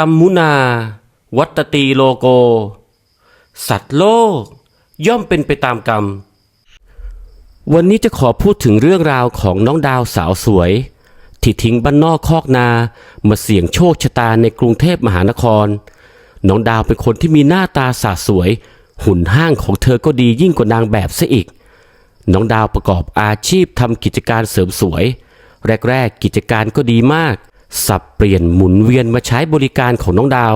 รมมุนา วัตตีโลโก สัตว์โลก ย่อมเป็นไปตามกรรม วันนี้จะขอพูดถึงเรื่องราวของน้องดาวสาวสวย ที่ทิ้งบ้านนอกคอกนามาเสี่ยงโชคชะตาในกรุงเทพมหานคร น้องดาวเป็นคนที่มีหน้าตาสาสวย หุ่นห้างของเธอก็ดียิ่งกว่านางแบบซะอีก น้องดาวประกอบอาชีพทำกิจการเสริมสวย แรกๆ กิจการก็ดีมาก สับเปลี่ยนหมุนเวียนมาใช้บริการของน้องดาว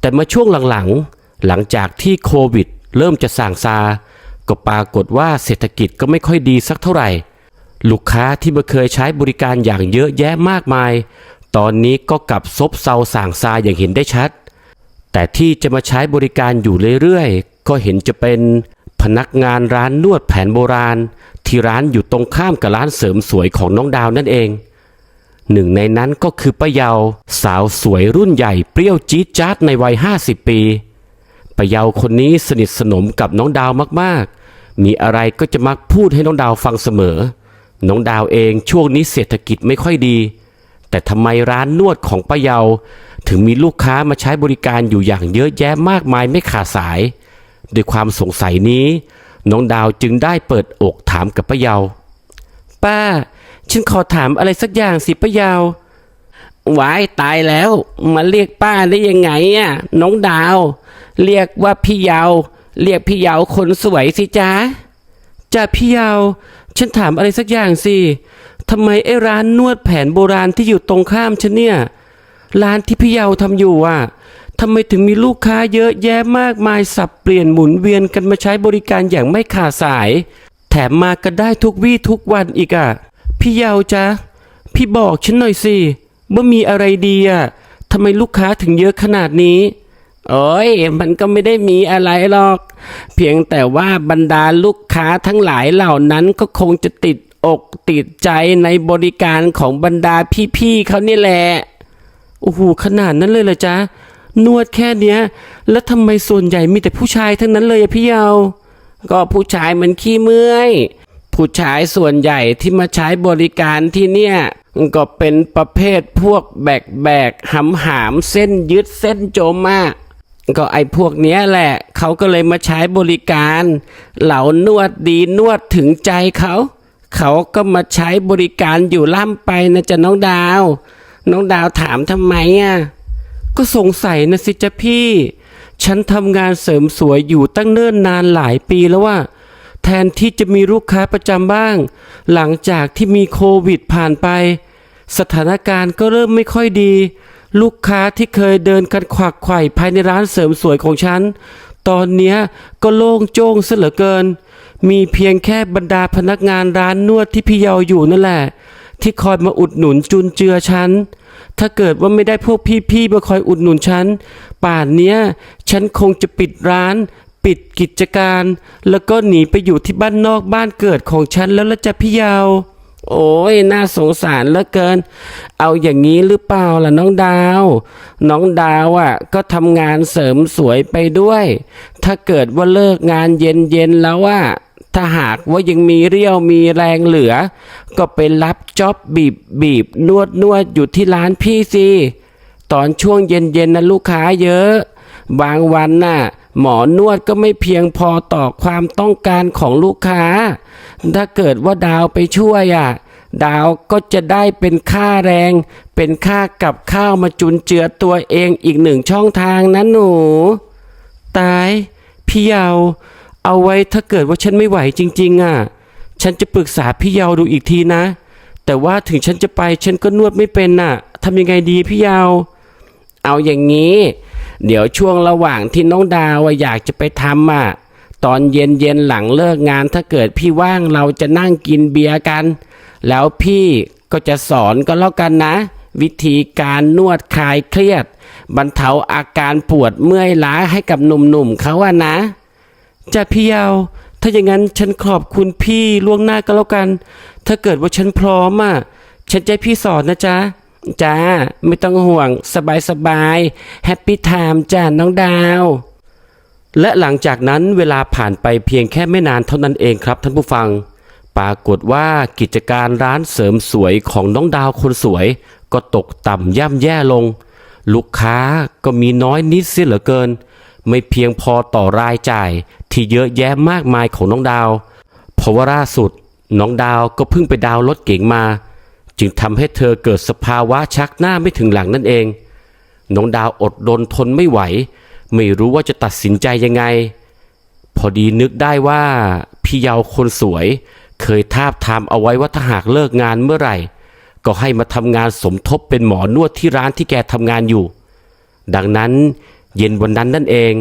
แต่มาช่วงหลังๆ หลังจากที่โควิด เริ่มจะส่างซา ก็ปรากฏว่าเศรษฐกิจก็ไม่ค่อยดีสักเท่าไหร่ ลูกค้าที่มาเคยใช้บริการอย่างเยอะแยะมากมาย ตอนนี้ก็กลับซบเซาส่างซาอย่างเห็นได้ชัด แต่ที่จะมาใช้บริการอยู่เรื่อยๆ ก็เห็นจะเป็นพนักงานร้านนวดแผนโบราณ ที่ร้านอยู่ตรงข้ามกับร้านเสริมสวยของน้องดาวนั่นเอง หนึ่งในนั้นก็คือป้าเยา สาวสวยรุ่นใหญ่เปรี้ยวจี๊ดจ๊าดในวัย50ปีป้าเยาคนนี้สนิทสนมกับน้องดาวมากๆ มีอะไรก็จะมักพูดให้น้องดาวฟังเสมอ น้องดาวเองช่วงนี้เศรษฐกิจไม่ค่อยดี แต่ทำไมร้านนวดของป้าเยา ถึงมีลูกค้ามาใช้บริการอยู่อย่างเยอะแยะมากมายไม่ขาดสาย ด้วยความสงสัยนี้ น้องดาวจึงได้เปิดอกถามกับป้าเยา ป้า ฉันขอถามอะไรสักอย่างสิป้ายาววายตายแล้ว มาเรียกป้าได้ยังไงอะน้องดาว เรียกว่าพี่ยาว เรียกพี่ยาวคนสวยสิจ้าจ้าพี่ยาว ฉันถามอะไรสักอย่างสิทำไมไอ้ร้านนวดแผนโบราณที่อยู่ตรงข้ามฉันเนี่ย ร้านที่พี่ยาวทำอยู่อะทำไมถึงมีลูกค้าเยอะแยะมากมายสับเปลี่ยนหมุนเวียนกันมาใช้บริการอย่างไม่ขาดสาย แถมมากันได้ทุกวี่ทุกวันอีกอะ พี่เยาวจ๊ะ พี่บอกฉันหน่อยสิว่ามีอะไรดีอะทำไมลูกค้าถึงเยอะขนาดนี้ โอ้ยมันก็ไม่ได้มีอะไรหรอก เพียงแต่ว่าบรรดาลูกค้าทั้งหลายเหล่านั้นก็คงจะติดอกติดใจในบริการของบรรดาพี่ๆเขานี่แหละ โอ้โหขนาดนั้นเลยเหรอจ๊ะ นวดแค่เนี้ย แล้วทำไมส่วนใหญ่มีแต่ผู้ชายทั้งนั้นเลยอะพี่เยาวก็ผู้ชายมันขี้เมื่อย ผู้ชายส่วนใหญ่ที่มาใช้บริการที่เนี่ย ก็เป็นประเภทพวกแบกแบกหำหามเส้นยึดเส้นโจมมากก็ไอ้พวกเนี้ยแหละ เขาก็เลยมาใช้บริการ เหล่านวดดีนวดถึงใจเขา เขาก็มาใช้บริการอยู่ล่ำไปนะจ๊ะน้องดาว น้องดาวถามทำไมอะก็สงสัยนะสิจ๊ะพี่ ฉันทำงานเสริมสวยอยู่ตั้งเนิ่นนานหลายปีแล้วว่า แทนที่จะมีลูกค้าประจำบ้าง หลังจากที่มีโควิดผ่านไป สถานการณ์ก็เริ่มไม่ค่อยดี ลูกค้าที่เคยเดินกันขวักไขว่ภายในร้านเสริมสวยของฉัน ตอนเนี้ยก็โล่งโจ้งซะเหลือเกิน มีเพียงแค่บรรดาพนักงานร้านนวดที่พี่เยาอยู่นั่นแหละ ที่คอยมาอุดหนุนจุนเจือฉันถ้าเกิดว่าไม่ได้พวกพี่ๆมาคอยอุดหนุนฉัน ป่านเนี้ย ฉันคงจะปิดร้าน ปิดกิจการ แล้วก็หนีไปอยู่ที่บ้านนอกบ้านเกิดของฉันแล้วละจ้ะพี่ยาว โอ้ยน่าสงสารเหลือเกิน เอาอย่างนี้หรือเปล่าล่ะน้องดาว น้องดาวอะก็ทำงานเสริมสวยไปด้วย ถ้าเกิดว่าเลิกงานเย็นๆแล้วอะถ้าหากว่ายังมีเรี่ยวมีแรงเหลือ ก็ไปรับจ็อบบีบบีบนวดนวดอยู่ที่ร้านพี่สิตอนช่วงเย็นๆนะลูกค้าเยอะ บางวันน่ะ หมอนวดก็ไม่เพียงพอต่อความต้องการของลูกค้า ถ้าเกิดว่าดาวไปช่วยอะ ดาวก็จะได้เป็นค่าแรง เป็นค่ากับข้าวมาจุนเจือตัวเองอีกหนึ่งช่องทางนะหนู ตาย พี่เยา เอาไว้ถ้าเกิดว่าฉันไม่ไหวจริง ๆ อะ ฉันจะปรึกษาพี่เยาดูอีกทีนะ แต่ว่าถึงฉันจะไปฉันก็นวดไม่เป็นน่ะทำยังไงดีพี่เยา เอาอย่างนี้ เดี๋ยวช่วงระหว่างที่น้องดาวอยากจะไปทำอะตอนเย็นเย็นหลังเลิกงานถ้าเกิดพี่ว่างเราจะนั่งกินเบียร์กัน แล้วพี่ก็จะสอนก็แล้วกันนะ วิธีการนวดคลายเครียด บรรเทาอาการปวดเมื่อยล้าให้กับหนุ่มๆเขาอะนะจะพี่เยาวถ้าอย่างนั้นฉันขอบคุณพี่ล่วงหน้าก็แล้วกัน ถ้าเกิดว่าฉันพร้อมอะฉันจะพี่สอนนะจ๊ะ จ้า ไม่ต้องห่วงสบายสบายแฮปปี้ไทม์จ้าน้องดาว และหลังจากนั้นเวลาผ่านไปเพียงแค่ไม่นานเท่านั้นเองครับท่านผู้ฟัง ปรากฏว่ากิจการร้านเสริมสวยของน้องดาวคนสวย ก็ตกต่ำย่ำแย่ลง ลูกค้าก็มีน้อยนิดเสียเหลือเกิน ไม่เพียงพอต่อรายจ่าย ที่เยอะแยะมากมายของน้องดาวเพราะว่าล่าสุดน้องดาวก็เพิ่งไปดาวรถเก๋งมา จึงทำให้เธอเกิดสภาวะชักหน้าไม่ถึงหลังนั่นเอง น้องดาวอดรนทนไม่ไหว ไม่รู้ว่าจะตัดสินใจยังไง พอดีนึกได้ว่าพี่เยาคนสวย เคยทาบทามเอาไว้ว่าถ้าหากเลิกงานเมื่อไหร่ ก็ให้มาทำงานสมทบเป็นหมอนวดที่ร้านที่แกทำงานอยู่ ดังนั้นเย็นวันนั้นนั่นเอง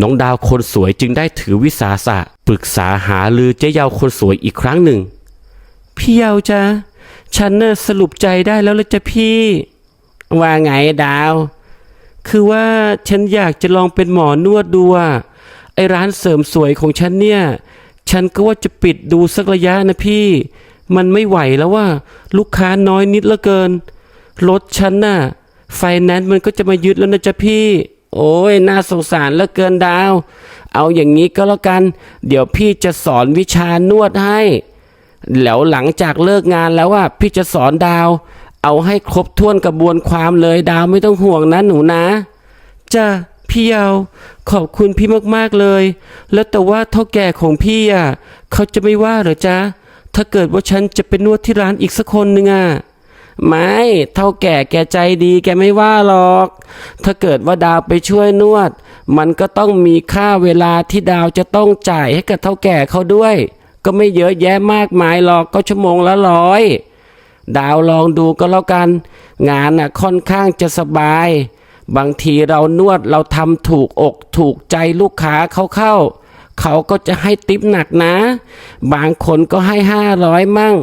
น้องดาวคนสวยจึงได้ถือวิสาสะปรึกษาหาลือเจ๊เยาคนสวยอีกครั้งหนึ่ง พี่เยาจ้ะ ฉันน่ะสรุปใจได้แล้วละจ้ะพี่ ว่าไงดาว คือว่าฉันอยากจะลองเป็นหมอนวดดูอะไอร้านเสริมสวยของฉันเนี่ย ฉันก็ว่าจะปิดดูสักระยะนะพี่ มันไม่ไหวแล้วว่า ลูกค้าน้อยนิดเหลือเกิน รถฉันน่ะ ไฟแนนซ์มันก็จะมายึดแล้วนะจ๊ะพี่ โอ้ยน่าสงสารเหลือเกินดาว เอาอย่างนี้ก็แล้วกัน เดี๋ยวพี่จะสอนวิชานวดให้ แล้วหลังจากเลิกงานแล้วว่าพี่จะสอนดาว เอาให้ครบถ้วนกระบวนความเลยดาวไม่ต้องห่วงนะหนูนะจ้ะพี่เยาขอบคุณพี่มากๆเลย แล้วแต่ว่าเท่าแก่ของพี่อะเขาจะไม่ว่าหรอจ๊ะถ้าเกิดว่าฉันจะเป็นนวดที่ร้านอีกสักคนหนึ่งอะไม่เท่าแก่แกใจดีแกไม่ว่าหรอก ถ้าเกิดว่าดาวไปช่วยนวด มันก็ต้องมีค่าเวลาที่ดาวจะต้องจ่ายให้กับเท่าแก่เขาด้วย ก็ไม่เยอะแยะมากมายหรอกก็ชั่วโมงละร้อย ดาวลองดูก็แล้วกัน งานน่ะค่อนข้างจะสบาย บางทีเรานวดเราทำถูกอกถูกใจลูกค้าเขาเข้า เขาก็จะให้ติปหนักนะ บางคนก็ให้ห้าร้อยมั่ง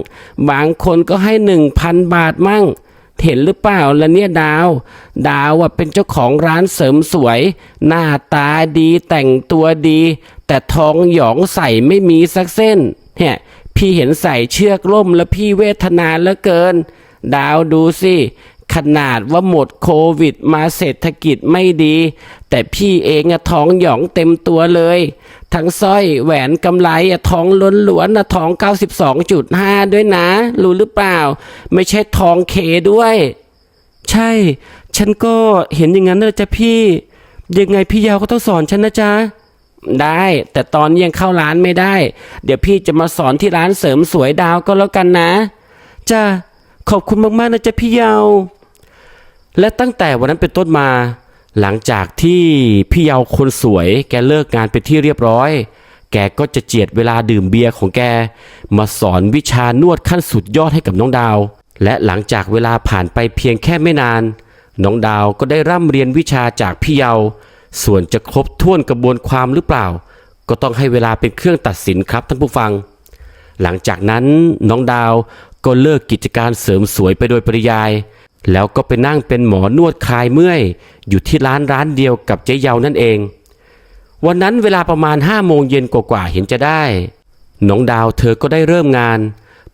บางคนก็ให้หนึ่งพันบาทมั่งเห็นหรือเปล่าล่ะเนี่ยดาว ดาวอะเป็นเจ้าของร้านเสริมสวย หน้าตาดีแต่งตัวดี แต่ทองหยองใส่ไม่มีสักเส้นเนี่ยพี่เห็นใส่เชือกล่มแล้วพี่เวทนาเหลือเกิน ดาวดูสิขนาดว่าหมดโควิดมาเศรษฐกิจไม่ดี แต่พี่เองอะท้องหยองเต็มตัวเลย ทั้งสร้อยแหวนกำไรอะท้องล้นหลวนอะท้อง 92.5 ด้วยนะ รู้หรือเปล่า ไม่ใช่ท้องเคด้วย ใช่ ฉันก็เห็นอย่างนั้นนะจ๊ะพี่ ยังไงพี่ยาวก็ต้องสอนฉันนะจ๊ะ ได้ แต่ตอนนี้ยังเข้าร้านไม่ได้ เดี๋ยวพี่จะมาสอนที่ร้านเสริมสวยดาวก็แล้วกันนะจ้าขอบคุณมากๆนะจ๊ะพี่เยาวและตั้งแต่วันนั้นเป็นต้นมา หลังจากที่พี่เยาคนสวย แกเลิกงานเป็นที่เรียบร้อย แกก็จะเจียดเวลาดื่มเบียร์ของแก มาสอนวิชานวดขั้นสุดยอดให้กับน้องดาว และหลังจากเวลาผ่านไปเพียงแค่ไม่นาน น้องดาวก็ได้ร่ำเรียนวิชาจากพี่เยา ส่วนจะครบถ้วนกระบวนความหรือเปล่า ก็ต้องให้เวลาเป็นเครื่องตัดสินครับท่านผู้ฟัง หลังจากนั้นน้องดาวก็เลิกกิจการเสริมสวยไปโดยปริยาย แล้วก็ไปนั่งเป็นหมอนวดคลายเมื่อย อยู่ที่ร้านร้านเดียวกับเจ๊เยานั่นเอง วันนั้นเวลาประมาณห้าโมงเย็นกว่าๆเห็นจะได้ น้องดาวเธอก็ได้เริ่มงาน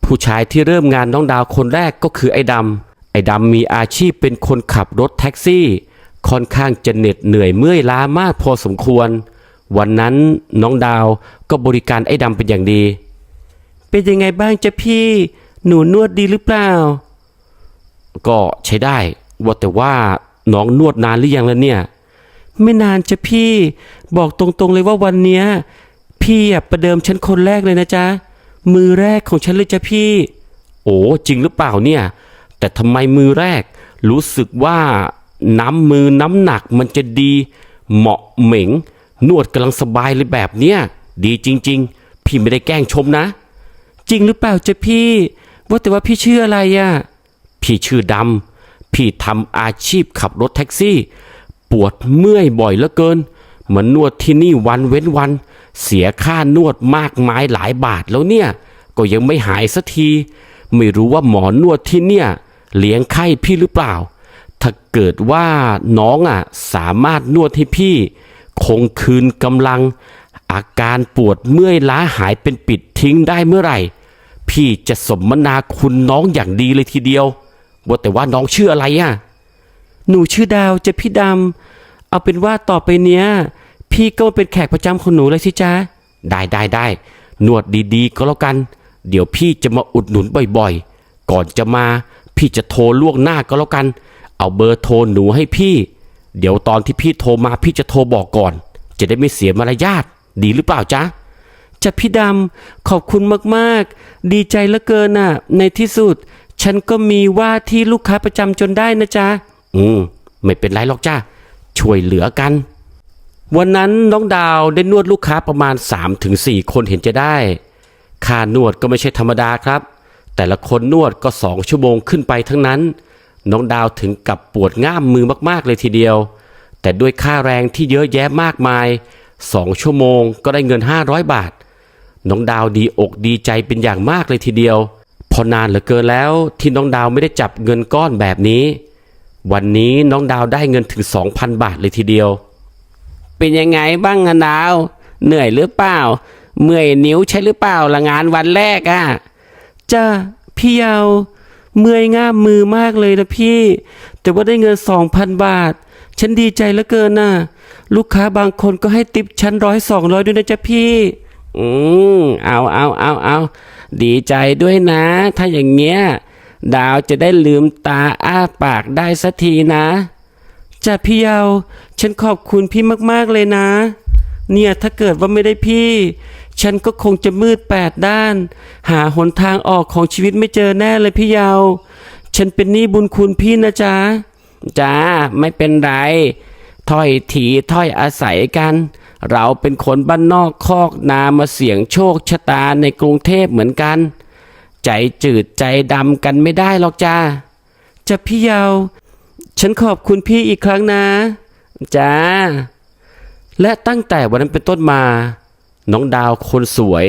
ผู้ชายที่เริ่มงานน้องดาวคนแรกก็คือไอ้ดำไอ้ดำมีอาชีพเป็นคนขับรถแท็กซี่ ค่อนข้างจะเหน็ดเหนื่อยเมื่อยล้ามากพอสมควร วันนั้นน้องดาวก็บริการไอ้ดำเป็นอย่างดี เป็นยังไงบ้างจ๊ะพี่ หนูนวดดีหรือเปล่า ก็ใช้ได้ว่าแต่ว่าน้องนวดนานหรือยังแล้วเนี่ย ไม่นานจ้ะพี่ บอกตรงๆเลยว่าวันเนี้ยพี่อะประเดิมฉันคนแรกเลยนะจ๊ะ มือแรกของฉันเลยจ้ะพี่ โอ้จริงหรือเปล่าเนี่ย แต่ทำไมมือแรกรู้สึกว่า น้ำมือน้ำหนักมันจะดี เหมาะเหม่ง นวดกำลังสบายเลยแบบเนี้ยดีจริง ๆ พี่ไม่ได้แกล้งชมนะ จริงหรือเปล่าจ๊ะพี่ ว่าแต่ว่าพี่ชื่ออะไรอะพี่ชื่อดำพี่ทำอาชีพขับรถแท็กซี่ ปวดเมื่อยบ่อยเหลือเกินเหมานนวดที่นี่วันเว้นวัน เสียค่านวดมากมายหลายบาทแล้วเนี่ย ก็ยังไม่หายสักที ไม่รู้ว่าหมอนวดที่เนี่ย เลี้ยงไข้พี่หรือเปล่า ถ้าเกิดว่าน้องอะสามารถนวดให้พี่ คงคืนกำลัง อาการปวดเมื่อยล้าหายเป็นปิดทิ้งได้เมื่อไหร่ พี่จะสมนาคุณน้องอย่างดีเลยทีเดียว ว่าแต่ว่าน้องชื่ออะไรอะ หนูชื่อดาวจะพี่ดำเอาเป็นว่าต่อไปเนี้ย พี่ก็เป็นแขกประจำของหนูเลยสิจ๊ะได้ได้ได้นวดดีๆ ก็แล้วกัน เดี๋ยวพี่จะมาอุดหนุนบ่อยๆ ก่อนจะมา พี่จะโทรล่วงหน้าก็แล้วกัน เอาเบอร์โทรหนูให้พี่ เดี๋ยวตอนที่พี่โทรมาพี่จะโทรบอกก่อน จะได้ไม่เสียมารยาทดีหรือเปล่าจ๊ะจะพี่ดำขอบคุณมากๆ ดีใจเหลือเกินน่ะ ในที่สุด ฉันก็มีว่าที่ลูกค้าประจำจนได้นะจ๊ะ อืม ไม่เป็นไรหรอกจ้าช่วยเหลือกัน วันนั้นน้องดาวได้นวดลูกค้าประมาณ 3-4 คนเห็นจะได้ ค่านวดก็ไม่ใช่ธรรมดาครับ แต่ละคนนวดก็สองชั่วโมงขึ้นไปทั้งนั้น น้องดาวถึงกับปวดง่ามมือมากๆเลยทีเดียว แต่ด้วยค่าแรงที่เยอะแยะมากมายสองชั่วโมงก็ได้เงิน 500 บาท น้องดาวดีอกดีใจเป็นอย่างมากเลยทีเดียว พอนานเหลือเกินแล้วที่น้องดาวไม่ได้จับเงินก้อนแบบนี้ วันนี้น้องดาวได้เงินถึง 2,000 บาทเลยทีเดียว เป็นยังไงบ้างอะดาว เหนื่อยหรือเปล่า เมื่อยนิ้วใช่หรือเปล่าละงานวันแรกอะจ้าพี่เยาว เมื่อยง่ามมือมากเลยนะพี่ แต่ว่าได้เงินสองพันบาท ฉันดีใจเหลือเกินน่ะ ลูกค้าบางคนก็ให้ติปฉันร้อยสองร้อยด้วยนะจ๊ะพี่ อืมเอาเอาเอาเอาดีใจด้วยนะ ถ้าอย่างเงี้ย ดาวจะได้ลืมตาอ้าปากได้สักทีนะจ้ะพี่เยาฉันขอบคุณพี่มากๆเลยนะ เนี่ยถ้าเกิดว่าไม่ได้พี่ ฉันก็คงจะมืดแปดด้าน หาหนทางออกของชีวิตไม่เจอแน่เลยพี่เยาวฉันเป็นหนี้บุญคุณพี่นะจ๊ะจ้าไม่เป็นไรถ้อยถีถ้อยอาศัยกัน เราเป็นคนบ้านนอกคอกนามาเสี่ยงโชคชะตาในกรุงเทพเหมือนกัน ใจจืดใจดำกันไม่ได้หรอกจ้าจะพี่เยาวฉันขอบคุณพี่อีกครั้งนะจ้าและตั้งแต่วันนั้นเป็นต้นมา น้องดาวคนสวย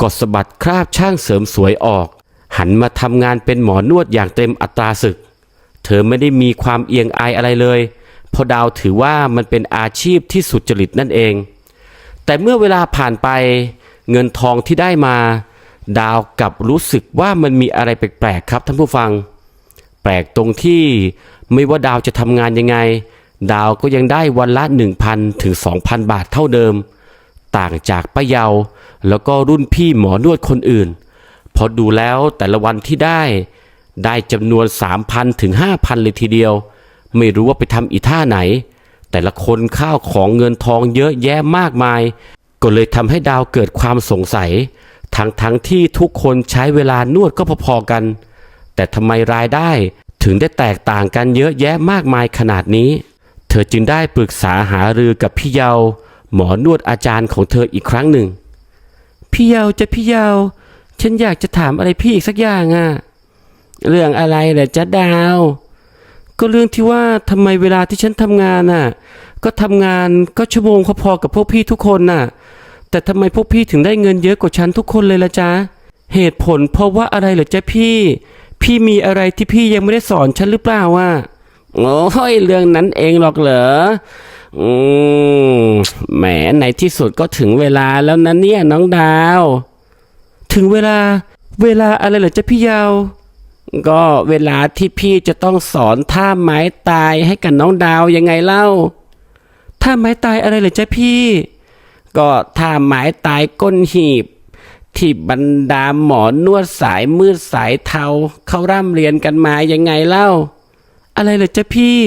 ก็สะบัดคราบช่างเสริมสวยออก หันมาทำงานเป็นหมอนวดอย่างเต็มอัตราศึก เธอไม่ได้มีความเอียงอายอะไรเลยเพราะดาวถือว่ามันเป็นอาชีพที่สุจริตนั่นเอง แต่เมื่อเวลาผ่านไป เงินทองที่ได้มา ดาวกับรู้สึกว่ามันมีอะไรแปลกๆครับท่านผู้ฟัง แปลกตรงที่ไม่ว่าดาวจะทำงานยังไง ดาวก็ยังได้วันละ 1,000ถึง2,000 บาทเท่าเดิม ต่างจากป้าเยา แล้วก็รุ่นพี่หมอนวดคนอื่น พอดูแล้วแต่ละวันที่ได้ ได้จำนวน 3,000 ถึง 5,000 เลยทีเดียว ไม่รู้ว่าไปทำอีท่าไหน แต่ละคนข้าวของเงินทองเยอะแยะมากมาย ก็เลยทำให้ดาวเกิดความสงสัย ทั้งทั้งที่ทุกคนใช้เวลานวดก็พอๆกัน แต่ทำไมรายได้ถึงได้แตกต่างกันเยอะแยะมากมายขนาดนี้ เธอจึงได้ปรึกษาหารือกับพี่เยา หมอนวดอาจารย์ของเธออีกครั้งหนึ่ง พี่เยาวจะพี่เยาวฉันอยากจะถามอะไรพี่อีกสักอย่างอะเรื่องอะไรเหรอจ๊ะดาว ก็เรื่องที่ว่าทำไมเวลาที่ฉันทำงานน่ะ ก็ทำงานก็ชั่วโมงพอๆกับพวกพี่ทุกคนน่ะ แต่ทำไมพวกพี่ถึงได้เงินเยอะกว่าฉันทุกคนเลยละจ๊ะ เหตุผลเพราะว่าอะไรเหรอจ๊ะพี่ พี่มีอะไรที่พี่ยังไม่ได้สอนฉันหรือเปล่าวะโอ้ยเรื่องนั้นเองหรอกเหรอ อืมแหมในที่สุดก็ถึงเวลาแล้วนะเนี่ยน้องดาว ถึงเวลา เวลาอะไรเหรอจ๊ะพี่ยาว ก็เวลาที่พี่จะต้องสอนท่าไม้ตายให้กับน้องดาวยังไงเล่า ท่าไม้ตายอะไรเหรอจ๊ะพี่ ก็ท่าไม้ตายก้นหีบ ที่บรรดาหมอนวดสายมืดสายเทาเขาร่ำเรียนกันมายังไงเล่า อะไรเหรอจ๊ะพี่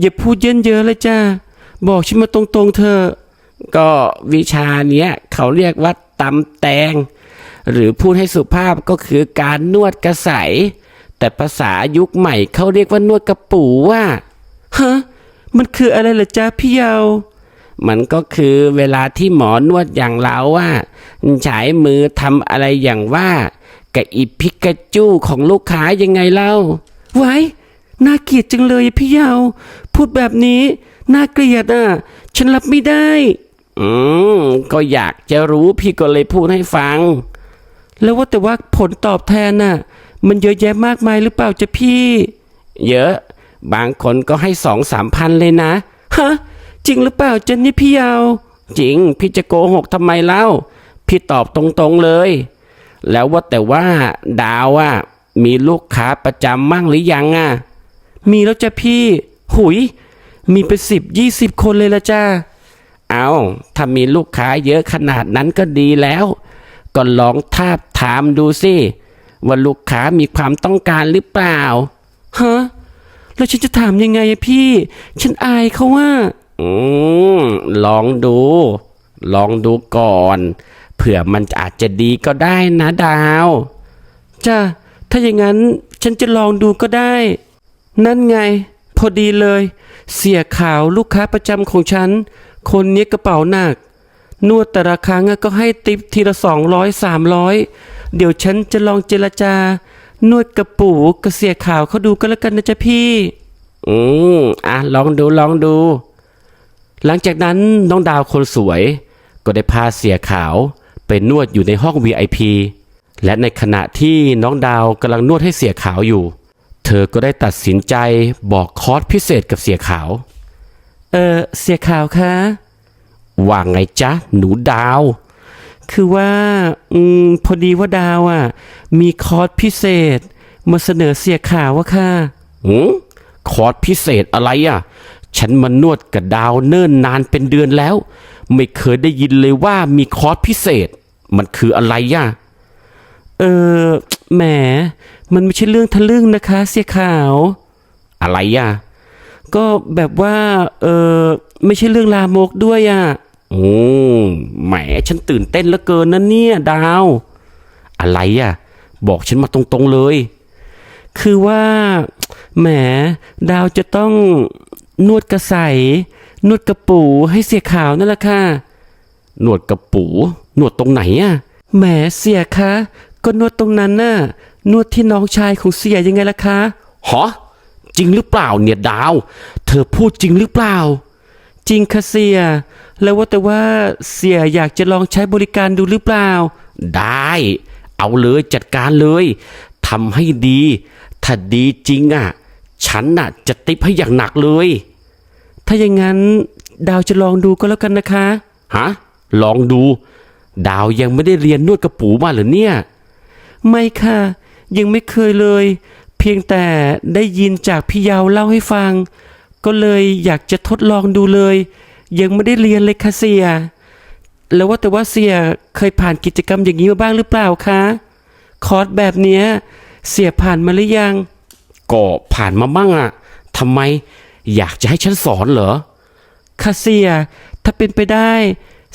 อย่าพูดเยินเยอะเลยจ้า บอกฉันมาตรงๆเถอะก็วิชาเนี้ยเขาเรียกว่าตำแตง หรือพูดให้สุภาพก็คือการนวดกระใส แต่ภาษายุคใหม่เขาเรียกว่านวดกระปูว่าฮะมันคืออะไรเหรอจ๊ะพี่เยามันก็คือเวลาที่หมอนวดอย่างเราว่าใช้มือทำอะไรอย่างว่ากับอีพิกาจูของลูกค้ายังไงเล่า ไว้ น่าเกลียดจังเลยพี่เยา พูดแบบนี้ น่าเกลียดอะ ฉันรับไม่ได้ อืม ก็อยากจะรู้พี่ก็เลยพูดให้ฟัง แล้วว่าแต่ว่าผลตอบแทนน่ะ มันเยอะแยะมากมายหรือเปล่าจ๊ะพี่ เยอะ บางคนก็ให้สองสามพันเลยนะ ฮะ จริงหรือเปล่าจ๊ะนี่พี่เยาจริง พี่จะโกหกทำไมเล่า พี่ตอบตรงๆเลย แล้วว่าแต่ว่าดาวอะมีลูกค้าประจำมั่งหรือยังอะ มีแล้วจ้ะพี่ หุย มีเป็นสิบยี่สิบคนเลยละจ้า เอาถ้ามีลูกค้าเยอะขนาดนั้นก็ดีแล้ว ก็ลองทาบถามดูสิว่าลูกค้ามีความต้องการหรือเปล่า ฮะ แล้วฉันจะถามยังไงอะพี่ ฉันอายเขาว่า อืม ลองดู ลองดูก่อน เผื่อมันอาจจะดีก็ได้นะดาว จ้ะถ้าอย่างนั้นฉันจะลองดูก็ได้ นั่นไง พอดีเลย เสียขาวลูกค้าประจำของฉัน คนนี้กระเป๋าหนัก นวดแต่ละครั้งก็ให้ติปทีละสองร้อยสามร้อยเดี๋ยวฉันจะลองเจรจา นวดกระปูกระเสียขาวเขาดูก็แล้วกันนะจ๊ะพี่ อืมอะลองดูลองดู หลังจากนั้นน้องดาวคนสวย ก็ได้พาเสียขาวไปนวดอยู่ในห้อง VIP และในขณะที่น้องดาวกำลังนวดให้เสียขาวอยู่ เธอก็ได้ตัดสินใจบอกคอร์สพิเศษกับเสียขาว เออเสียขาวคะว่าไงจ๊ะ หนูดาว คือว่าอืมพอดีว่าดาวอะ มีคอร์สพิเศษ มาเสนอเสียขาวว่าค่ะหืมคอร์สพิเศษอะไรอะ ฉันมานวดกับดาวเนิ่นนานเป็นเดือนแล้ว ไม่เคยได้ยินเลยว่ามีคอร์สพิเศษ มันคืออะไรอะ เออ แหม มันไม่ใช่เรื่องทะลึ่งนะคะ เสียขาว อะไรอะ ก็แบบว่า เออไม่ใช่เรื่องลามกด้วยอะโอืมแหม ฉันตื่นเต้นเหลือเกินนะเนี่ย ดาว อะไรอะ บอกฉันมาตรงๆเลย คือว่าแหม ดาวจะต้องนวดกระใสนวดกระปูให้เสียขาวนั่นแหละค่ะนวดกระปูนวดตรงไหนอะแหมเสียคะ ก็นวดตรงนั้นน่ะ นวดที่น้องชายของเสียยังไงล่ะคะฮะจริงหรือเปล่าเนี่ยดาว เธอพูดจริงหรือเปล่า จริงค่ะเสีย แล้วว่าแต่ว่าเสียอยากจะลองใช้บริการดูหรือเปล่า ได้ เอาเลยจัดการเลยทำให้ดี ถ้าดีจริงอะ ฉันน่ะจะติปให้อย่างหนักเลย ถ้าอย่างนั้นดาวจะลองดูก็แล้วกันนะคะ ฮะ ลองดู ดาวยังไม่ได้เรียนนวดกระปูมาเหรอเนี่ย ไม่ค่ะ ยังไม่เคยเลย เพียงแต่ได้ยินจากพี่เยาวเล่าให้ฟัง ก็เลยอยากจะทดลองดูเลย ยังไม่ได้เรียนเลยค่ะเสีย แล้วว่าแต่ว่าเสียเคยผ่านกิจกรรมอย่างนี้มาบ้างหรือเปล่าคะคอร์สแบบเนี้ยเสียผ่านมาหรือยัง ก็ผ่านมาบ้างอะทำไมอยากจะให้ฉันสอนเหรอค่ะเสีย ถ้าเป็นไปได้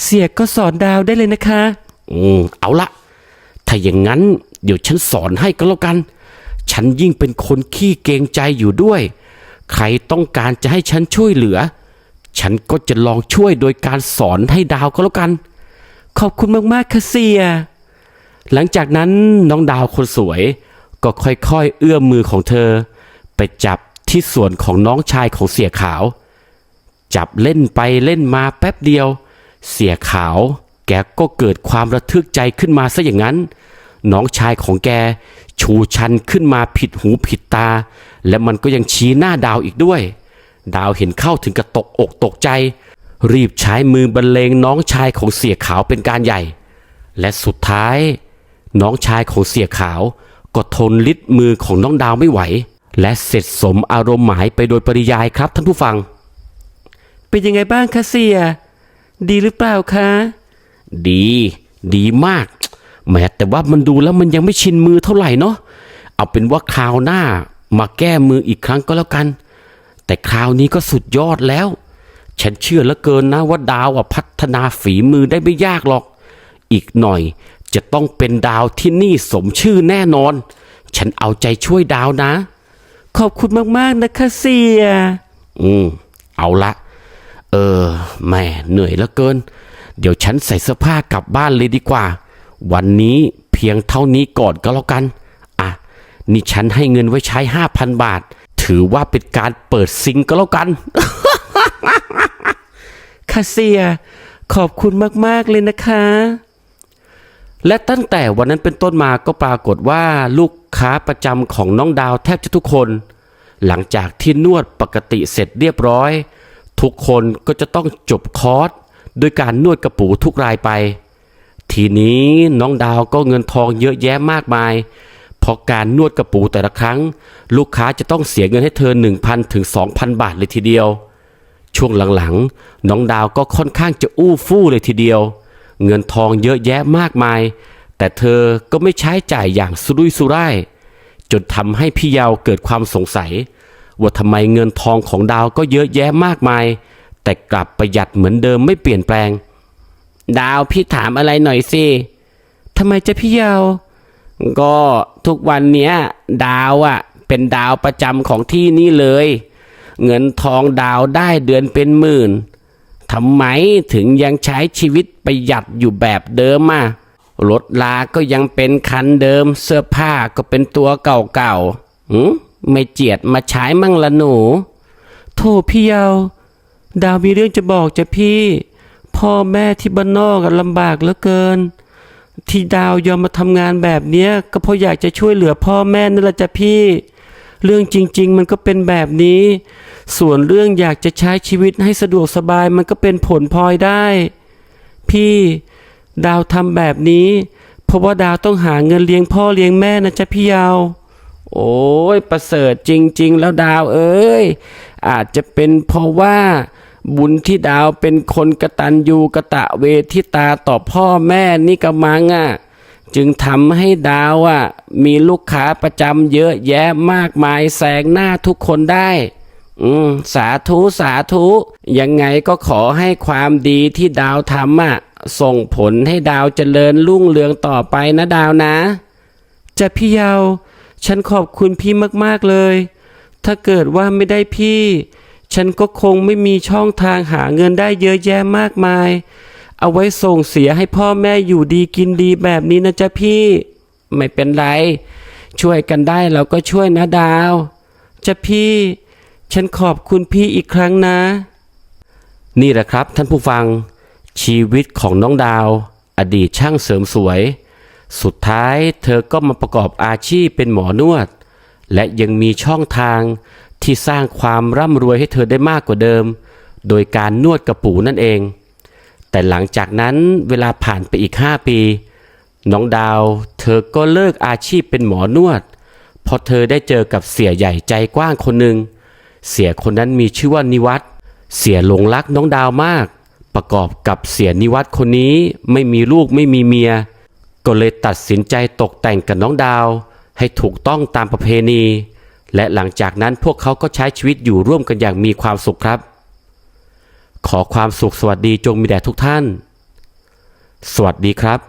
เสียก็สอนดาวได้เลยนะคะ อืมเอาละ ถ้าอย่างนั้น เดี๋ยวฉันสอนให้ก็แล้วกัน ฉันยิ่งเป็นคนขี้เกงใจอยู่ด้วย ใครต้องการจะให้ฉันช่วยเหลือ ฉันก็จะลองช่วยโดยการสอนให้ดาวก็แล้วกัน ขอบคุณมากๆค่ะเสีย หลังจากนั้นน้องดาวคนสวย ก็ค่อยๆ เอื้อมมือของเธอ ไปจับที่ส่วนของน้องชายของเสียขาว จับเล่นไปเล่นมาแป๊บเดียว เสียขาว แกก็เกิดความระทึกใจขึ้นมาซะอย่างนั้น น้องชายของแก ชูชันขึ้นมาผิดหูผิดตา และมันก็ยังชี้หน้าดาวอีกด้วย ดาวเห็นเข้าถึงกับตกอกตกใจ รีบใช้มือบรรเลงน้องชายของเสียขาวเป็นการใหญ่ และสุดท้าย น้องชายของเสียขาวก็ทนลิดมือของน้องดาวไม่ไหว และเสร็จสมอารมณ์หมายไปโดยปริยายครับท่านผู้ฟัง เป็นยังไงบ้างคะเสีย ดีหรือเปล่าคะ ดี ดีมาก แม้แต่ว่ามันดูแล้วมันยังไม่ชินมือเท่าไหร่เนาะเอาเป็นว่าคราวหน้ามาแก้มืออีกครั้งก็แล้วกัน แต่คราวนี้ก็สุดยอดแล้ว ฉันเชื่อเหลือเกินนะว่าดาวอะพัฒนาฝีมือได้ไม่ยากหรอก อีกหน่อยจะต้องเป็นดาวที่นี่สมชื่อแน่นอน ฉันเอาใจช่วยดาวนะ ขอบคุณมากๆนะคะเสีย อืม เอาละ เออแม่เหนื่อยเหลือเกิน เดี๋ยวฉันใส่เสื้อผ้ากลับบ้านเลยดีกว่า วันนี้เพียงเท่านี้ก่อนก็แล้วกัน อะ นี่ฉันให้เงินไว้ใช้ห้าพันบาท ถือว่าเป็นการเปิดซิงก็แล้วกันคาเซีย ขอบคุณมาก ๆ เลยนะคะ และตั้งแต่วันนั้นเป็นต้นมาก็ปรากฏว่าลูกค้าประจำของน้องดาวแทบจะทุกคน หลังจากที่นวดปกติเสร็จเรียบร้อย ทุกคนก็จะต้องจบคอร์สโดยการนวดกระปูทุกรายไป ทีนี้น้องดาวก็เงินทองเยอะแยะมากมายเพราะการนวดกระปูแต่ละครั้ง ลูกค้าจะต้องเสียเงินให้เธอ 1,000ถึง2,000 บาทเลยทีเดียว ช่วงหลังๆ น้องดาวก็ค่อนข้างจะอู้ฟู่เลยทีเดียว เงินทองเยอะแยะมากมาย แต่เธอก็ไม่ใช้จ่ายอย่างสุรุ่ยสุร่ายจนทำให้พี่ยาวเกิดความสงสัย ว่าทำไมเงินทองของดาวก็เยอะแยะมากมาย แต่กลับประหยัดเหมือนเดิมไม่เปลี่ยนแปลง ดาวพี่ถามอะไรหน่อยสิทำไมจะพี่เยาว ก็ทุกวันเนี้ย ดาวอะ่ะ เป็นดาวประจำของที่นี่เลย เงินทองดาวได้เดือนเป็นหมื่นทำไมถึงยังใช้ชีวิตประหยัดอยู่แบบเดิมอะรถลาก็ยังเป็นคันเดิม เสื้อผ้าก็เป็นตัวเก่าๆหืมไม่เจียดมาใช้มั่งละหนู โทษพี่เยาว ดาวมีเรื่องจะบอกจ้ะพี่ พ่อแม่ที่บ้านนอกลำบากเหลือเกิน ที่ดาวยอมมาทำงานแบบเนี้ยก็เพราะอยากจะช่วยเหลือพ่อแม่นั่นแหละจ้ะพี่ เรื่องจริง ๆ มันก็เป็นแบบนี้ ส่วนเรื่องอยากจะใช้ชีวิตให้สะดวกสบายมันก็เป็นผลพลอยได้ พี่ดาวทำแบบนี้ เพราะว่าดาวต้องหาเงินเลี้ยงพ่อเลี้ยงแม่นะจ๊ะพี่ยาวโอ้ยประเสริฐจริง ๆ แล้วดาวเอ้ยอาจจะเป็นเพราะว่า บุญที่ดาวเป็นคนกระตันยูกระตะเวทิตาต่อพ่อแม่นี่กระมังอะจึงทำให้ดาวอะมีลูกค้าประจำเยอะแยะมากมายแซงหน้าทุกคนได้ อืมสาธุสาธุยังไงก็ขอให้ความดีที่ดาวทำอะส่งผลให้ดาวเจริญรุ่งเรืองต่อไปนะดาวนะจะพี่เยาวฉันขอบคุณพี่มากๆเลย ถ้าเกิดว่าไม่ได้พี่ ฉันก็คงไม่มีช่องทางหาเงินได้เยอะแยะมากมาย เอาไว้ส่งเสียให้พ่อแม่อยู่ดีกินดีแบบนี้นะจ๊ะพี่ ไม่เป็นไร ช่วยกันได้เราก็ช่วยนะดาวจะพี่ ฉันขอบคุณพี่อีกครั้งนะ นี่แหละครับท่านผู้ฟัง ชีวิตของน้องดาว อดีตช่างเสริมสวย สุดท้ายเธอก็มาประกอบอาชีพเป็นหมอนวด และยังมีช่องทาง ที่สร้างความร่ำรวยให้เธอได้มากกว่าเดิม โดยการนวดกระปูนั่นเอง แต่หลังจากนั้นเวลาผ่านไปอีก 5 ปี น้องดาว เธอก็เลิกอาชีพเป็นหมอนวดพราะเธอได้เจอกับเสียใหญ่ใจกว้างคนหนึ่งเสียคนนั้นมีชื่อว่านิวัตเสียหลงรักน้องดาวมาก ประกอบกับเสียนิวัตคนนี้ไม่มีลูกไม่มีเมีย ก็เลยตัดสินใจตกแต่งกับน้องดาว ให้ถูกต้องตามประเพณี และหลังจากนั้นพวกเขาก็ใช้ชีวิตอยู่ร่วมกันอย่างมีความสุขครับ ขอความสุขสวัสดีจงมีแด่ทุกท่าน สวัสดีครับ